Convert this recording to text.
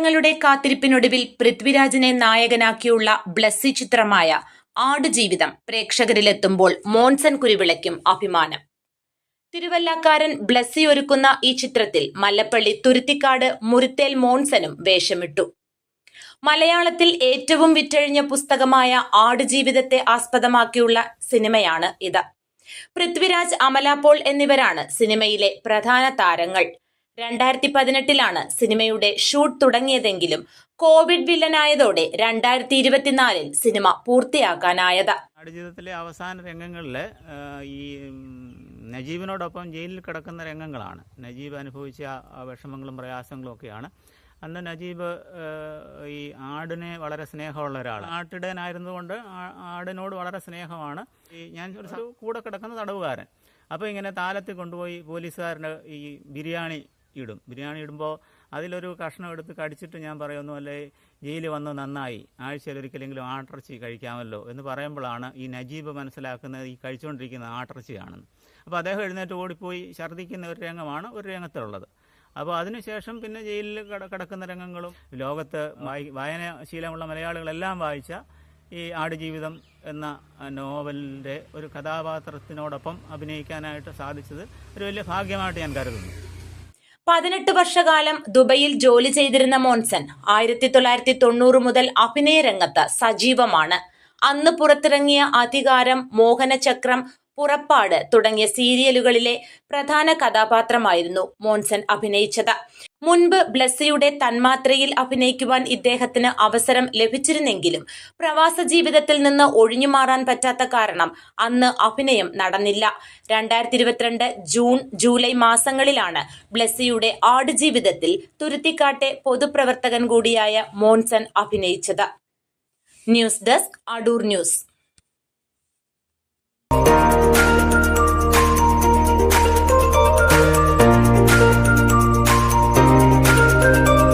വർഷങ്ങളുടെ കാത്തിരിപ്പിനൊടുവിൽ പൃഥ്വിരാജിനെ നായകനാക്കിയുള്ള ബ്ലസ്സി ചിത്രമായ ആടുജീവിതം പ്രേക്ഷകരിലെത്തുമ്പോൾ മോൻസൺ കുരുവിളയ്ക്കും അഭിമാനം. തിരുവല്ലാക്കാരൻ ബ്ലസ്സി ഒരുക്കുന്ന ഈ ചിത്രത്തിൽ മല്ലപ്പള്ളി തുരുത്തിക്കാട് മുരുത്തേൽ മോൻസനും വേഷമിട്ടു. മലയാളത്തിൽ ഏറ്റവും വിറ്റഴിഞ്ഞ പുസ്തകമായ ആടുജീവിതത്തെ ആസ്പദമാക്കിയുള്ള സിനിമയാണ് ഇത്. പൃഥ്വിരാജ് അമലാപോൾ എന്നിവരാണ് സിനിമയിലെ പ്രധാന താരങ്ങൾ. രണ്ടായിരത്തി പതിനെട്ടിലാണ് സിനിമയുടെ ഷൂട്ട് തുടങ്ങിയതെങ്കിലും കോവിഡ് വില്ലനായതോടെ രണ്ടായിരത്തി ഇരുപത്തിനാലിൽ സിനിമ പൂർത്തിയാക്കാനായത്. ആടുജീവിതത്തിലെ അവസാന രംഗങ്ങളിൽ ഈ നജീബിനോടൊപ്പം ജയിലിൽ കിടക്കുന്ന രംഗങ്ങളാണ്. നജീബ് അനുഭവിച്ച വിഷമങ്ങളും പ്രയാസങ്ങളും ഒക്കെയാണ്. അന്ന് നജീബ് ഈ ആടിനെ വളരെ സ്നേഹമുള്ള ഒരാൾ ആട്ടിടനായിരുന്നുകൊണ്ട് ആ- ആടിനോട് വളരെ സ്നേഹമാണ്. ഈ ഞാൻ ഒരു കൂടെ കിടക്കുന്ന തടവുകാരൻ. അപ്പോൾ ഇങ്ങനെ താലത്തിൽ കൊണ്ടുപോയി പോലീസുകാരന്റെ ഈ ബിരിയാണി ഇടും. ബിരിയാണി ഇടുമ്പോൾ അതിലൊരു കഷ്ണം എടുത്ത് കടിച്ചിട്ട് ഞാൻ പറയുന്നു അല്ലേ ജയിലിൽ വന്ന് നന്നായി. ആഴ്ചയിൽ ഒരിക്കലെങ്കിലും ആട്ടിറച്ചി കഴിക്കാമല്ലോ. എന്ന് പറയുമ്പോഴാണ് ഈ നജീബ് മനസ്സിലാക്കുന്നത് ഈ കഴിച്ചുകൊണ്ടിരിക്കുന്ന ആട്ടിറച്ചിയാണെന്ന് അപ്പോൾ അദ്ദേഹം എഴുന്നേറ്റ് ഓടിപ്പോയി. ഛർദ്ദിക്കുന്ന ഒരു രംഗമാണ് ഒരു രംഗത്തുള്ളത് അപ്പോൾ അതിനുശേഷം പിന്നെ ജയിലിൽ കിടക്കുന്ന രംഗങ്ങളും ലോകത്ത് വായി വായനാശീലമുള്ള മലയാളികളെല്ലാം വായിച്ച ഈ ആടുജീവിതം എന്ന നോവലിന്റെ ഒരു കഥാപാത്രത്തിനോടൊപ്പം അഭിനയിക്കാനായിട്ട് സാധിച്ചത് ഒരു വലിയ ഭാഗ്യമായിട്ട് ഞാൻ കരുതുന്നു. പതിനെട്ട് വർഷകാലം ദുബൈയിൽ ജോലി ചെയ്തിരുന്ന മോൻസൺ ആയിരത്തി തൊള്ളായിരത്തി തൊണ്ണൂറ് മുതൽ അഭിനയ രംഗത്ത് സജീവമാണ്. അന്ന് പുറത്തിറങ്ങിയ അധികാരം മോഹനചക്രം പുറപ്പാട് തുടങ്ങിയ സീരിയലുകളിലെ പ്രധാന കഥാപാത്രമായിരുന്നു മോൻസൺ അഭിനയിച്ചത്. മുൻപ് ബ്ലസ്സിയുടെ തന്മാത്രയിൽ അഭിനയിക്കുവാൻ ഇദ്ദേഹത്തിന് അവസരം ലഭിച്ചിരുന്നെങ്കിലും പ്രവാസ ജീവിതത്തിൽ നിന്ന് ഒഴിഞ്ഞു മാറാൻ പറ്റാത്ത കാരണം അന്ന് അഭിനയം നടന്നില്ല. രണ്ടായിരത്തി ഇരുപത്തിരണ്ട് ജൂൺ ജൂലൈ മാസങ്ങളിലാണ് ബ്ലസ്സിയുടെ ആടുജീവിതത്തിൽ തുരുത്തിക്കാട്ടെ പൊതുപ്രവർത്തകൻ കൂടിയായ മോൻസൺ അഭിനയിച്ചത്. News desk Adoor news. Bye.